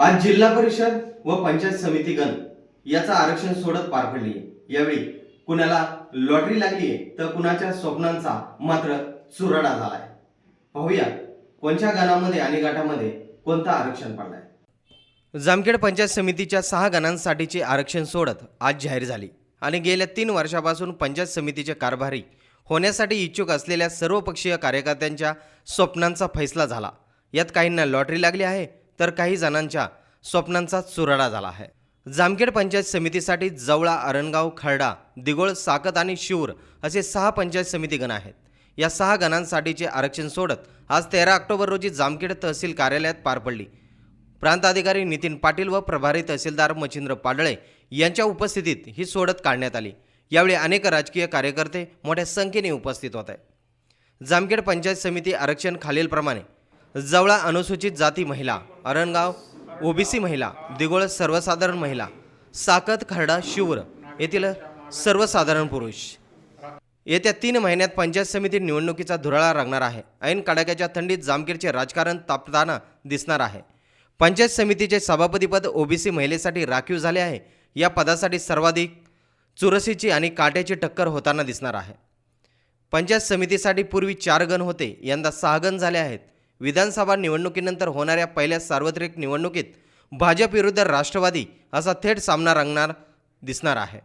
आज जिल्हा परिषद व पंचायत समिती गण याचा आरक्षण सोडत पार पडली यावेळी कुणाला लॉटरी लागली तर कुणाच्या स्वप्नांचा मात्र चुराडा झालाय. पाहूया कोणत्या गणामध्ये आणि गटामध्ये कोणतं आरक्षण पडलंय? जामखेड पंचायत समितीच्या सहा गणांसाठीची आरक्षण सोडत आज जाहीर झाली. आणि गेल्या तीन वर्षापासून पंचायत समितीचे कारभारी होण्यासाठी इच्छुक असलेल्या सर्वपक्षीय कार्यकर्त्यांच्या स्वप्नांचा फैसला झाला. यात काहींना लॉटरी लागली आहे तर काही जणांच्या स्वप्नांचा चुराडा झाला आहे. जामखेड पंचायत समितीसाठी जवळा अरणगाव खर्डा दिगोळ साकत आणि शिवर असे सहा पंचायत समिती गण आहेत. या सहा गणांसाठीचे आरक्षण सोडत आज तेरा ऑक्टोबर रोजी जामखेड तहसील कार्यालयात पार पडली. प्रांताधिकारी नितीन पाटील व प्रभारी तहसीलदार मच्छिंद्र पाडळे यांच्या उपस्थितीत ही सोडत काढण्यात आली. यावेळी अनेक राजकीय कार्यकर्ते मोठ्या संख्येने उपस्थित होत. आहेत जामखेड पंचायत समिती आरक्षण खालीलप्रमाणे जवळा अनुसूचित जाती महिला अरणगाव ओबीसी महिला दिगोळ सर्वसाधारण महिला साकत खर्डा शिवर येथील सर्वसाधारण पुरुष. येत्या तीन महिन्यात पंचायत समिती निवडणुकीचा धुराळा रंगणार आहे. ऐन कडाक्याच्या थंडीत जामखेडचे राजकारण तापताना दिसणार आहे. पंचायत समितीचे सभापतीपद ओबीसी महिलेसाठी राखीव झाले आहे. या पदासाठी सर्वाधिक चुरशीची आणि काट्याची टक्कर होताना दिसणार आहे. पंचायत समितीसाठी पूर्वी चार गण होते यंदा सहा गण झाले आहेत. विधानसभा निवडणुकीनंतर होणाऱ्या पहिल्या सार्वत्रिक निवडणुकीत भाजप विरुद्ध राष्ट्रवादी असा थेट सामना रंगणार दिसणार आहे.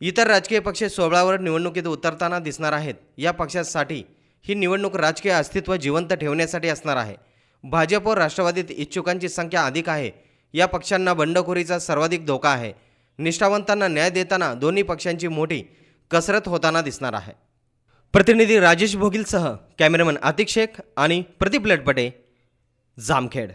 इतर राजकीय पक्ष सोहळावर निवडणुकीत उतरताना दिसणार आहेत. या पक्षासाठी ही निवडणूक राजकीय अस्तित्व जिवंत ठेवण्यासाठी असणार आहे. भाजप व राष्ट्रवादीत इच्छुकांची संख्या अधिक आहे. या पक्षांना बंडखोरीचा सर्वाधिक धोका आहे. निष्ठावंतांना न्याय देताना दोन्ही पक्षांची मोठी कसरत होताना दिसणार आहे. प्रतिनिधी राजेश भोगीलसह कॅमेरामन आतिक शेख आणि प्रदीप लटपटे जामखेड.